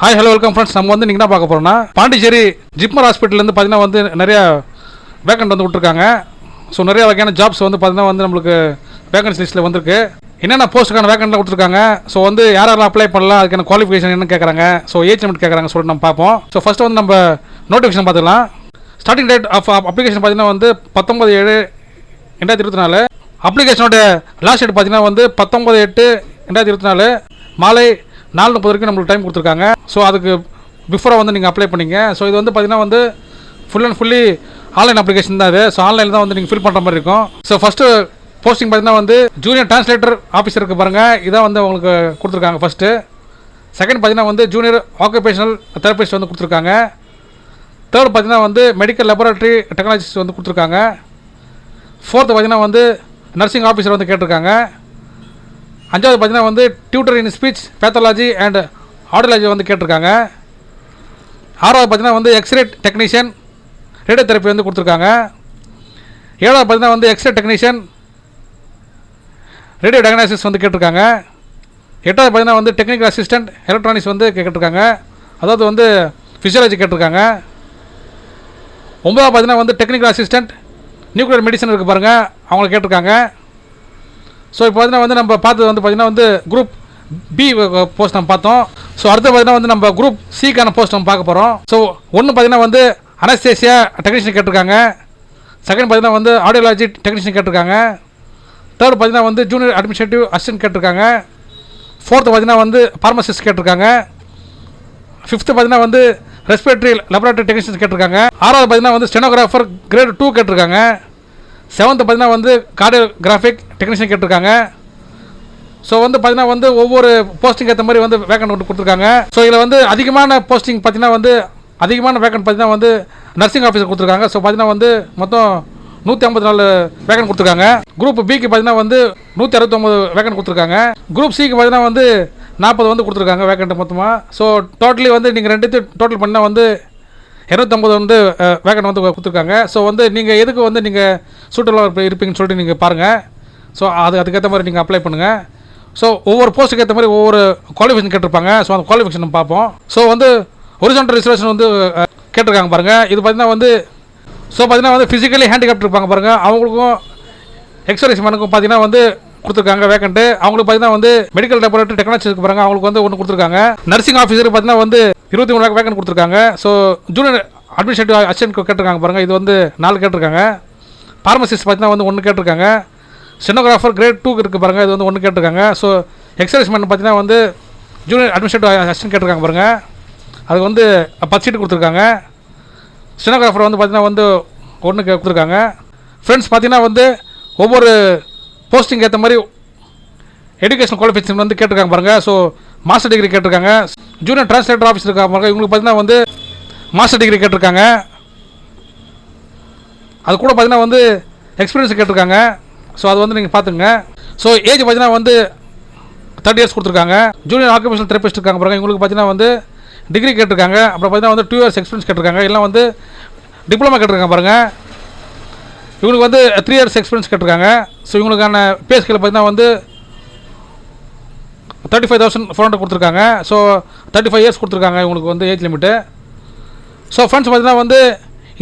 Hi hello welcome friends நம்ம வந்து நீங்கள் என்ன பார்க்க போகிறோம்னா பாண்டிச்சேரி ஜிப்மர் ஹாஸ்பிட்டல்லேருந்து பார்த்தீங்கன்னா வந்து நிறையா வேக்கண்ட் வந்து விட்ருக்காங்க ஸோ நிறைய வகையான ஜாப்ஸ் வந்து பார்த்தீங்கன்னா வந்து நம்மளுக்கு வேக்கன்சி லிஸ்ட்டில் வந்திருக்கு. என்னென்ன போஸ்ட்டுக்கான வேக்கண்ட்லாம் கொடுத்துருக்காங்க? ஸோ வந்து யார் யாரெல்லாம் அப்ளை பண்ணலாம்? அதுக்கான குவாலிஃபிகேஷன் என்ன கேட்குறாங்க ஸோ ஏஜ் லிமிட் கேட்குறாங்க சொல்லிட்டு நம்ம பார்ப்போம். ஸோ ஃபஸ்ட்டு வந்து நம்ம நோட்டிஃபிகேஷன் பார்த்துக்கலாம் ஸ்டார்டிங் டேட் ஆஃப் அப்ளிகேஷன் பார்த்தீங்கன்னா வந்து பத்தொம்பது ஏழு ரெண்டாயிரத்தி இருபத்தி நாலு. அப்ளிகேஷனோட லாஸ்ட் டேட் பார்த்தீங்கன்னா வந்து பத்தொம்பது எட்டு ரெண்டாயிரத்தி இருபத்தி நாலு. மாலை நாலு முப்பது வரைக்கும் நம்மளுக்கு டைம் கொடுத்துருக்காங்க. ஸோ அதுக்கு பிஃபோராக வந்து நீங்கள் அப்ளை பண்ணிங்க. ஸோ இது வந்து பார்த்தீங்கன்னா வந்து full and fully online application தான் இது. ஸோ ஆன்லைனில் தான் வந்து நீங்கள் ஃபில் பண்ணுற மாதிரி இருக்கும். ஸோ ஃபஸ்ட்டு போஸ்டிங் பார்த்தீங்கன்னா வந்து ஜூனியர் டிரான்ஸ்லேட்டர் ஆஃபீஸருக்கு பாருங்கள் இதான் வந்து உங்களுக்கு கொடுத்துருக்காங்க ஃபஸ்ட்டு செகண்ட் பார்த்தீங்கன்னா வந்து ஜூனியர் ஆக்குபேஷனல் தெரபிஸ்ட் வந்து கொடுத்துருக்காங்க. தேர்ட் பார்த்தீங்கன்னா வந்து மெடிக்கல் லெபரட்டரி டெக்னாலஜிஸ்ட் வந்து கொடுத்துருக்காங்க. ஃபோர்த்து பார்த்தீங்கன்னா வந்து நர்சிங் ஆஃபீஸர் வந்து கேட்டிருக்காங்க. அஞ்சாவது பார்த்தீங்கன்னா வந்து tutor in speech pathology and audiology வந்து கேட்டிருக்காங்க. ஆறாவது பார்த்தீங்கன்னா வந்து எக்ஸ்ரே டெக்னீஷியன் ரேடியோ தெரப்பி வந்து கொடுத்துருக்காங்க. ஏழாவது பார்த்தீங்கன்னா வந்து எக்ஸ்ரே டெக்னீஷியன் ரேடியோ டயக்னாசிஸ் வந்து கேட்டிருக்காங்க. எட்டாவது பார்த்தீங்கன்னா வந்து டெக்னிக்கல் அசிஸ்டன்ட் எலக்ட்ரானிக்ஸ் வந்து கேட்டிருக்காங்க. அதாவது வந்து ஃபிசியாலஜி கேட்டிருக்காங்க. ஒன்பதாவது பார்த்தீங்கன்னா வந்து டெக்னிக்கல் அசிஸ்டன்ட் நியூக்ளியர் மெடிசன் இருக்குது பாருங்கள் அவங்கள கேட்டிருக்காங்க. ஸோ இப்போ பார்த்தீங்கன்னா வந்து நம்ம பார்த்தது வந்து பார்த்தீங்கன்னா வந்து குரூப் பி போஸ்ட் நம்ம பார்த்தோம். ஸோ அடுத்து பார்த்தீங்கன்னா வந்து நம்ம குரூப் சிக்கான போஸ்ட் நம்ம பார்க்க போகிறோம் ஸோ ஒன்று பார்த்தீங்கன்னா வந்து அனஸ்தேசியா டெக்னீஷியன் கேட்டிருக்காங்க. செகண்ட் பார்த்தீங்கன்னா வந்து ஆடியோலாஜி டெக்னீஷியன் கேட்டிருக்காங்க. தேர்ட் பார்த்தீங்கன்னா வந்து ஜூனியர் அட்மினிஸ்ட்ரேட்டிவ் அசிஸ்டன்ட் கேட்டிருக்காங்க. ஃபோர்த்து பார்த்தீங்கன்னா வந்து ஃபார்மசிஸ்ட் கேட்டிருக்காங்க. ஃபிஃப்த்து பார்த்தீங்கன்னா வந்து ரெஸ்பிரேட்டரி லெபரேட்டரி டெக்னீஷியன்ஸ் கேட்டிருக்காங்க. ஆறாவது பார்த்தீங்கன்னா வந்து ஸ்டெனோகிராஃபர் கிரேட் டூ கேட்டிருக்காங்க. செவன்த்து பார்த்தீங்கன்னா வந்து கார்டியோகிராஃபிக் டெக்னீஷியன் கேட்டிருக்காங்க. ஸோ வந்து பார்த்தீங்கன்னா வந்து ஒவ்வொரு போஸ்டிங் ஏற்ற மாதிரி வந்து வேக்கண்ட் வந்து கொடுத்துருக்காங்க. ஸோ இதில் வந்து அதிகமான போஸ்டிங் பார்த்தீங்கன்னா வந்து அதிகமான வேக்கன்ட் பார்த்தீங்கன்னா வந்து நர்சிங் ஆஃபீஸர் கொடுத்துருக்காங்க. ஸோ பார்த்தீங்கன்னா வந்து மொத்தம் நூற்றி ஐம்பத்தி நாலு வேக்கன் கொடுத்துருக்காங்க. குரூப் பிக்கு பார்த்தீங்கன்னா வந்து நூற்றி அறுபத்தொம்பது வேக்கன் கொடுத்துருக்காங்க. குரூப் சிக்கு பார்த்தீங்கன்னா வந்து நாற்பது வந்து கொடுத்துருக்காங்க வேக்கண்ட் மொத்தமாக ஸோ டோட்டலி வந்து நீங்கள் ரெண்டுத்தையும் டோட்டல் பண்ணால் வந்து இரநூத்தம்பது வந்து வேகன் வந்து கொடுத்துருக்காங்க. ஸோ வந்து நீங்கள் எதுக்கு வந்து நீங்கள் சூட்டலாக இருப்பீங்கன்னு சொல்லிட்டு நீங்கள் பாருங்கள் ஸோ அது அதுக்கேற்ற மாதிரி நீங்கள் அப்ளை பண்ணுங்கள் ஸோ ஒவ்வொரு போஸ்ட்டுக்கு ஏற்ற மாதிரி ஒவ்வொரு குவாலிஃபிகேஷன் கேட்டிருப்பாங்க. ஸோ அந்த குவாலிஃபிகேஷன் பார்ப்போம். ஸோ வந்து ஒரிஜினல் ரிசர்வேஷன் வந்து கேட்டிருக்காங்க பாருங்கள் இது பார்த்தீங்கன்னா வந்து ஸோ பார்த்தீங்கன்னா வந்து ஃபிசிக்கலி ஹேண்டிகேப்ட் இருப்பாங்க பாருங்கள் அவங்களுக்கும் எக்ஸர்சைஸ் மேனுக்கும் பார்த்தீங்கன்னா வந்து கொடுத்துருக்காங்க வேக்கண்ட்டு அவங்களுக்கு பார்த்தீங்கன்னா வந்து மெடிக்கல் டெபார்ட்மெண்ட் டெக்னாலஜி இருக்கு பாருங்க. அவங்களுக்கு வந்து ஒன்று கொடுத்துருக்காங்க. நர்சிங் ஆஃபீஸர் பார்த்தீங்கன்னா வந்து இருபத்தி மூணு வேக்கன் கொடுத்துருக்காங்க. ஸோ ஜூனியர் அட்மினிஸ்ட்ரேட்டிவ் அசிஸ்டன்ட் கேட்டிருக்காங்க பாருங்கள் இது வந்து நாலு கேட்டிருக்காங்க. ஃபார்மசிஸ்ட் பார்த்தீங்கன்னா வந்து ஒன்று கேட்டிருக்காங்க. ஸ்டெனோகிராஃபர் கிரேட் டூ இருக்குது பாருங்கள் இது வந்து ஒன்று கேட்டிருக்காங்க. ஸோ எக்ஸர்சைஸ் பார்த்தீங்கன்னா வந்து ஜூனியர் அட்மினிஸ்ட்ரேட்டிவ் அசிஸ்டன்ட் கேட்டிருக்காங்க பாருங்கள் அதுக்கு வந்து பத்து சீட்டு கொடுத்துருக்காங்க. ஸ்டெனோகிராஃபர் வந்து பார்த்தீங்கன்னா வந்து ஒன்று கொடுத்துருக்காங்க. ஃப்ரெண்ட்ஸ் பார்த்தீங்கன்னா வந்து ஒவ்வொரு போஸ்டிங் ஏற்ற மாதிரி எஜுகேஷன் குவாலிஃபிகேஷன் வந்து கேட்டிருக்காங்க பாருங்க. ஸோ மாஸ்டர் டிகிரி கேட்டிருக்காங்க. ஜூனியர் டிரான்ஸ்லேட்டர் ஆஃபீஸ் இருக்காங்க பாருங்க. இவங்களுக்கு பார்த்தீங்கன்னா வந்து மாஸ்டர் டிகிரி கேட்டிருக்காங்க. அது கூட பார்த்தீங்கன்னா வந்து எக்ஸ்பீரியன்ஸ் கேட்டிருக்காங்க. ஸோ அது வந்து நீங்கள் பார்த்துங்க ஸோ ஏஜ் பார்த்தீங்கன்னா வந்து தேர்ட்டி இயர்ஸ் கொடுத்துருக்காங்க. ஜூனியர் ஆக்குபேஷனல் தெரப்பிஸ்ட் இருக்காங்க பாருங்க. இவங்களுக்கு பார்த்தீங்கன்னா வந்து டிகிரி கேட்டிருக்காங்க. அப்புறம் பார்த்தீங்கன்னா வந்து டூ இயர்ஸ் எக்ஸ்பீரியன்ஸ் கேட்டிருக்காங்க. எல்லாம் வந்து டிப்ளமா கேட்டிருக்காங்க பாருங்க. இவங்களுக்கு வந்து த்ரீ இயர்ஸ் எக்ஸ்பீரியன்ஸ் கேட்டிருக்காங்க. ஸோ இவங்களுக்கான பேஸ்கில் பார்த்தீங்கன்னா வந்து thirty five thousand four hundred கொடுத்துருக்காங்க. ஸோ தேர்ட்டி ஃபைவ் இயர்ஸ் கொடுத்துருக்காங்க இவங்களுக்கு வந்து ஏஜ் லிமிட்டு ஸோ ஃப்ரெண்ட்ஸ் பார்த்தீங்கன்னா வந்து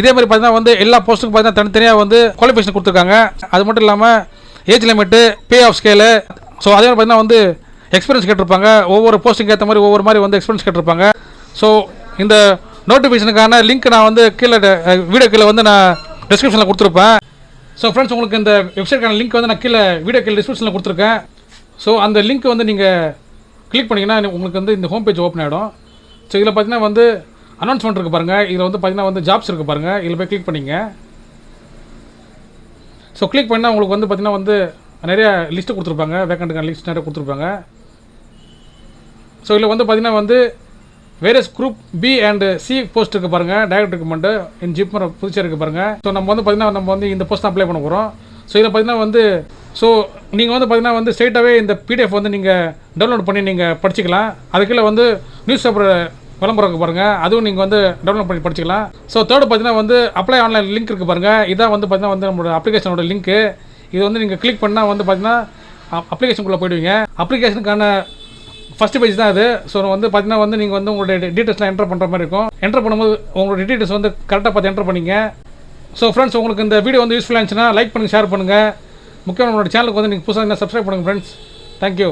இதே மாதிரி பார்த்தீங்கன்னா வந்து எல்லா போஸ்ட்டுக்கும் பார்த்தீங்கன்னா தனித்தனியாக வந்து குவாலிஃபிகேஷன் கொடுத்துருக்காங்க. அது மட்டும் இல்லாமல் age limit pay of scale so அதே மாதிரி பார்த்தீங்கன்னா வந்து எக்ஸ்பீரியன்ஸ் கேட்டிருப்பாங்க. ஒவ்வொரு போஸ்ட்டுக்கு ஏற்ற மாதிரி ஒவ்வொரு மாதிரி வந்து எக்ஸ்பீரியன்ஸ் கேட்டிருப்பாங்க. ஸோ இந்த நோட்டிஃபிகேஷனுக்கான லிங்க் நான் வந்து கீழே வீடியோ கீழே வந்து நான் டிஸ்கிரிப்ஷனில் கொடுத்துருப்பேன். ஸோ ஃப்ரெண்ட்ஸ் உங்களுக்கு இந்த வெப்சைட்க்கான லிங்க் வந்து நான் கீழே வீடியோ கீழே டிஸ்கிரிப்ஷனில் கொடுத்துருக்கேன். ஸோ அந்த லிங்க் வந்து நீங்கள் கிளிக் பண்ணிங்கன்னா உங்களுக்கு வந்து இந்த ஹோம் பேஜ் ஓப்பன் ஆகிடும் ஸோ இதில் பார்த்தீங்கன்னா வந்து அனௌன்ஸ்மெண்ட் இருக்குது பாருங்கள் இதில் வந்து பார்த்தீங்கன்னா வந்து ஜாப்ஸ் இருக்குது பாருங்கள் இதில் போய் கிளிக் பண்ணிங்க. ஸோ கிளிக் பண்ணால் உங்களுக்கு வந்து பார்த்தீங்கன்னா வந்து நிறையா லிஸ்ட்டு கொடுத்துருப்பாங்க. வேக்கண்ட்டுக்கான லிஸ்ட் நிறைய கொடுத்துருப்பாங்க. ஸோ இதில் வந்து பார்த்தீங்கன்னா வந்து various group B and C post இருக்குது பாருங்கள் direct recommend in JIPMER Puducherry இருக்குது பாருங்கள் ஸோ நம்ம வந்து பார்த்தீங்கன்னா நம்ம வந்து இந்த போஸ்ட் அப்ளை பண்ண போகிறோம் ஸோ இதில் பார்த்தீங்கன்னா வந்து ஸோ நீங்கள் வந்து பார்த்தீங்கன்னா வந்து ஸ்ட்ரெயிட்டாகவே இந்த பிடிஎஃப் வந்து நீங்கள் டவுன்லோட் பண்ணி நீங்கள் படிச்சுக்கலாம். அதுக்குள்ளே வந்து நியூஸ் பேப்பர் விளம்பரம் இருக்குது பாருங்கள் அதுவும் நீங்கள் வந்து டவுன்லோட் பண்ணி படிச்சுக்கலாம். ஸோ தேர்டு பார்த்தீங்கன்னா வந்து அப்ளை ஆன்லைன் லிங்க் இருக்குது பாருங்கள் இதான் வந்து பார்த்தீங்கன்னா வந்து நம்மளோட அப்ளிகேஷனோட லிங்க்கு இது வந்து நீங்கள் கிளிக் பண்ணால் வந்து பார்த்தீங்கன்னா அப்ளிகேஷனுக்குள்ளே போயிடுவீங்க. அப்ளிகேஷனுக்கான ஃபஸ்ட்டு பேஜ் தான் அது. ஸோ வந்து பார்த்தீங்கன்னா வந்து நீங்கள் வந்து உங்களுடைய டீட்டெயில்ஸ்லாம் என்டர் பண்ணுற மாதிரி இருக்கும். என்டர் பண்ணும்போது உங்களுடைய டீட்டெயில்ஸ் வந்து கரெக்டாக பார்த்து என்டர் பண்ணிங்க. ஸோ ஃப்ரெண்ட்ஸ் உங்களுக்கு இந்த வீடியோ வந்து யூஸ்ஃபுல்லாக இருந்துச்சுன்னா லைக் பண்ணுங்கள் ஷேர் பண்ணுங்கள் முக்கியமான நம்மளோட சேனலுக்கு வந்து நீங்கள் புதுசாக என்ன சப்ஸ்கிரைப் பண்ணுங்கள் ஃப்ரெண்ட்ஸ் தேங்க்யூ